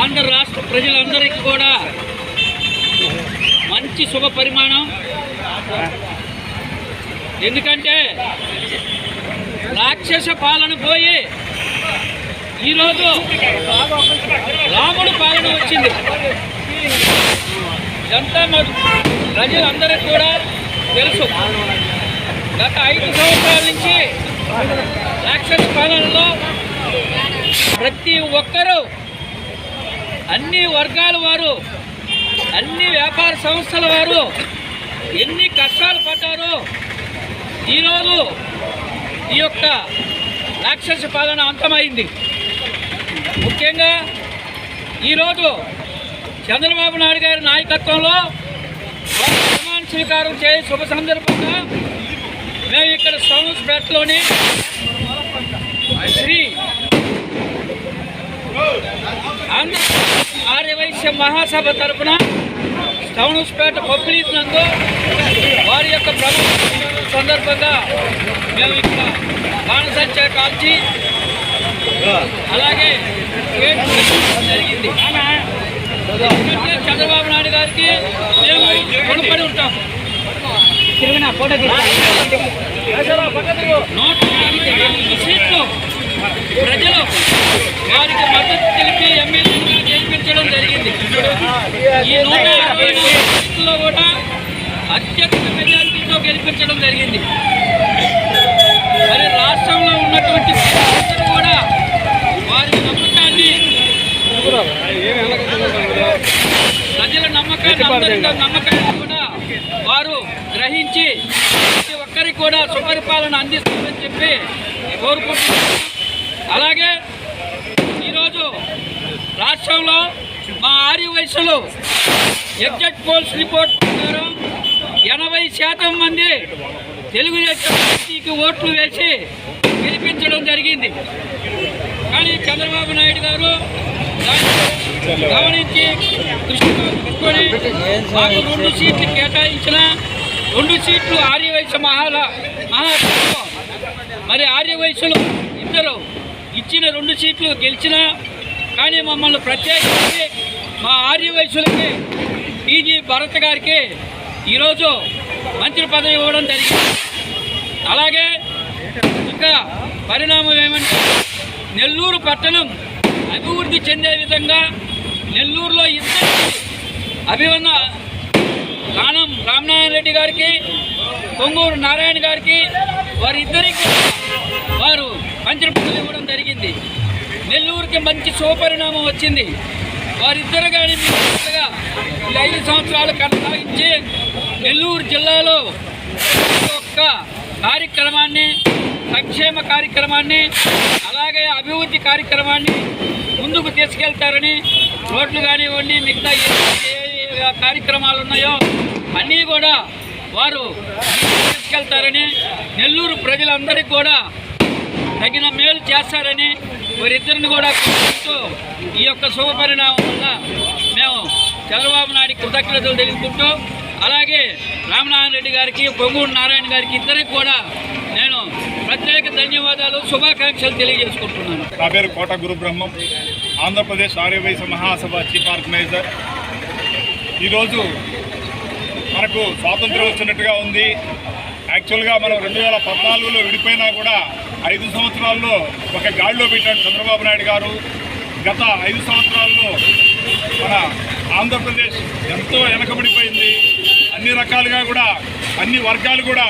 ఆంధ్ర రాష్ట్ర ప్రజలందరికీ కూడా మంచి శుభ పరిమాణం. ఎందుకంటే రాక్షస పాలన పోయి ఈరోజు రాముడు పాలన వచ్చింది. ఇదంతా మాకు ప్రజలందరికీ కూడా తెలుసు. గత ఐదు సంవత్సరాల నుంచి రాక్షస పాలనలో ప్రతి ఒక్కరూ అన్ని వర్గాల వారు అన్ని వ్యాపార సంస్థల వారు ఎన్ని కష్టాలు పడ్డారో ఈరోజు ఈ యొక్క రాక్షస పాలన అంతమైంది. ముఖ్యంగా ఈరోజు చంద్రబాబు నాయుడు గారి నాయకత్వంలో వారు ప్రమాణ స్వీకారం చేయ శుభ సందర్భంగా మేము ఇక్కడ సౌన్స్పేటలోని శ్రీ ఆంధ్ర ఆర్యవైశ్య మహాసభ తరఫున టౌన్స్పేట పబ్లిక్ నందు వారి యొక్క ప్రభుత్వ సందర్భంగా మేము ఇక్కడ బాణసంచ కాల్చి అలాగే జరిగింది. చంద్రబాబు నాయుడు గారికి మేము రుణపడి ఉంటాం. నూట యాభై నాలుగు సీట్లు ప్రజలు వారికి మద్దతు తెలిపి ఎమ్మెల్యేగా గెలిపించడం జరిగింది ఈ నూట యాభై నాలుగు సీట్లలో కూడా అత్యధిక ప్రకటించడం జరిగింది. మరి రాష్ట్రంలో ఉన్నటువంటి ప్రజలందరూ కూడా వారి నమ్మకాన్ని ప్రజల నమ్మకాన్ని నమ్మకాన్ని కూడా వారు గ్రహించి ప్రతి ఒక్కరికి కూడా సుపరిపాలన అందిస్తుందని చెప్పి కోరుకుంటున్నాను అలాగే ఈరోజు రాష్ట్రంలో మా ఆర్య వయసులో ఎగ్జాక్ట్ పోల్స్ రిపోర్ట్ ప్రకారం ఎనభై శాతం మంది తెలుగుదేశం పార్టీకి ఓట్లు వేసి గెలిపించడం జరిగింది. కానీ చంద్రబాబు నాయుడు గారు గమనించి దృష్టిలో పెట్టుకొని మాకు రెండు సీట్లు కేటాయించిన రెండు సీట్లు ఆర్యవైశ్య మహాల మహాసభలో. మరి ఆర్యవైశ్యులు ఇద్దరు ఇచ్చిన రెండు సీట్లు గెలిచిన కానీ మమ్మల్ని ప్రత్యేకించి మా ఆర్యవైశ్యులకి టీజీ భరత్ గారికి ఈరోజు మంత్రి పదవి ఇవ్వడం జరిగింది. అలాగే ఇంకా పరిణామం ఏమంటే నెల్లూరు పట్టణం అభివృద్ధి చెందే విధంగా నెల్లూరులో ఇద్దరు అభివన్న కానం రామనారాయణ రెడ్డి గారికి పొంగూరు నారాయణ గారికి వారిద్దరికి వారు మంత్రి పదవి ఇవ్వడం జరిగింది. నెల్లూరుకి మంచి శుభపరిణామం వచ్చింది. వారిద్దరు కానీ ఐదు సంవత్సరాలు కొనసాగించి నెల్లూరు జిల్లాలో ప్రతి ఒక్క కార్యక్రమాన్ని సంక్షేమ కార్యక్రమాన్ని అలాగే అభివృద్ధి కార్యక్రమాన్ని ముందుకు తీసుకెళ్తారని రోడ్లు కానివ్వండి మిగతా ఏ ఏ కార్యక్రమాలు ఉన్నాయో అన్నీ కూడా వారు తీసుకెళ్తారని నెల్లూరు ప్రజలందరికీ కూడా తగిన మేలు చేస్తారని వారిద్దరిని కూడా కోరుకుంటూ ఈ యొక్క శుభ పరిణామం వల్ల మేము చంద్రబాబు నాయుడు కృతజ్ఞతలు తెలుసుకుంటూ అలాగే రామనారాయణ రెడ్డి గారికి పొంగూరు నారాయణ గారికి ఇద్దరికి కూడా నేను ప్రత్యేక ధన్యవాదాలు శుభాకాంక్షలు తెలియజేసుకుంటున్నాను. నా పేరు కోట గురు బ్రహ్మం ఆంధ్రప్రదేశ్ ఆర్యవైశ్య మహాసభ చీఫ్ ఆర్గనైజర్. ఈరోజు మనకు స్వాతంత్రం వచ్చినట్టుగా ఉంది. యాక్చువల్గా మనం రెండు వేల పద్నాలుగులో విడిపోయినా కూడా ఐదు సంవత్సరాల్లో ఒక గాడిలో పెట్టాడు చంద్రబాబు నాయుడు గారు. గత ఐదు సంవత్సరాల్లో మన ఆంధ్రప్రదేశ్ ఎంతో వెనకబడిపోయింది. అన్ని రకాలుగా కూడా అన్ని వర్గాలు కూడా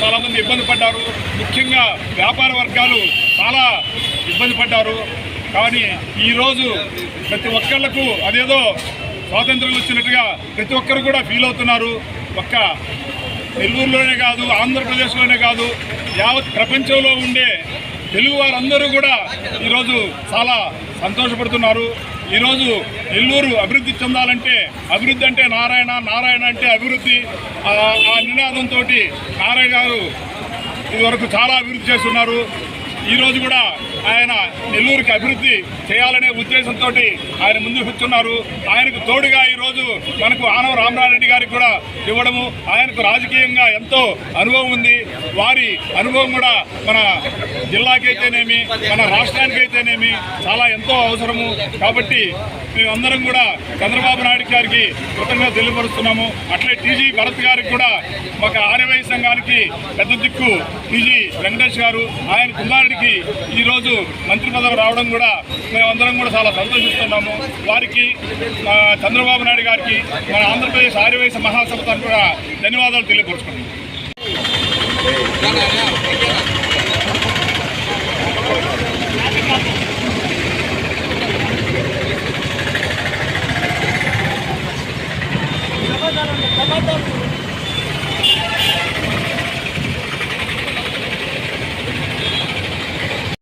చాలామంది ఇబ్బంది పడ్డారు. ముఖ్యంగా వ్యాపార వర్గాలు చాలా ఇబ్బంది పడ్డారు. కానీ ఈరోజు ప్రతి ఒక్కళ్ళకు అదేదో స్వాతంత్రం వచ్చినట్టుగా ప్రతి ఒక్కరు కూడా ఫీల్ అవుతున్నారు. ఒక్క నెల్లూరులోనే కాదు ఆంధ్రప్రదేశ్లోనే కాదు యావత్ ప్రపంచంలో ఉండే తెలుగు వారందరూ కూడా ఈరోజు చాలా సంతోషపడుతున్నారు. ఈరోజు నెల్లూరు అభివృద్ధి చెందాలంటే అభివృద్ధి అంటే నారాయణ నారాయణ అంటే అభివృద్ధి. ఆ నినాదంతో నారాయణ గారు ఇదివరకు చాలా అభివృద్ధి చేస్తున్నారు. ఈరోజు కూడా ఆయన నెల్లూరుకి అభివృద్ధి చేయాలనే ఉద్దేశంతో ఆయన ముందుకు వచ్చున్నారు. ఆయనకు తోడుగా ఈరోజు మనకు ఆనవ రామరారెడ్డి గారికి కూడా ఇవ్వడము ఆయనకు రాజకీయంగా ఎంతో అనుభవం ఉంది. వారి అనుభవం కూడా మన జిల్లాకైతేనేమి మన రాష్ట్రానికైతేనేమి చాలా ఎంతో అవసరము. కాబట్టి మేమందరం కూడా చంద్రబాబు నాయుడు గారికి కృతజ్ఞత తెలియపరుస్తున్నాము. అట్లే టీజీ భరత్ గారికి కూడా ఒక ఆర్యవై సంఘానికి పెద్ద దిక్కు టీజీ వెంకటేష్ గారు ఆయన కుమారుడికి ఈరోజు మంత్రి పదవి రావడం కూడా మేమందరం కూడా చాలా సంతోషిస్తున్నాము వారికి చంద్రబాబు నాయుడు గారికి మన ఆంధ్రప్రదేశ్ ఆర్యవైశ్య మహాసభ తరఫున కూడా ధన్యవాదాలు తెలియపరుచుకున్నాం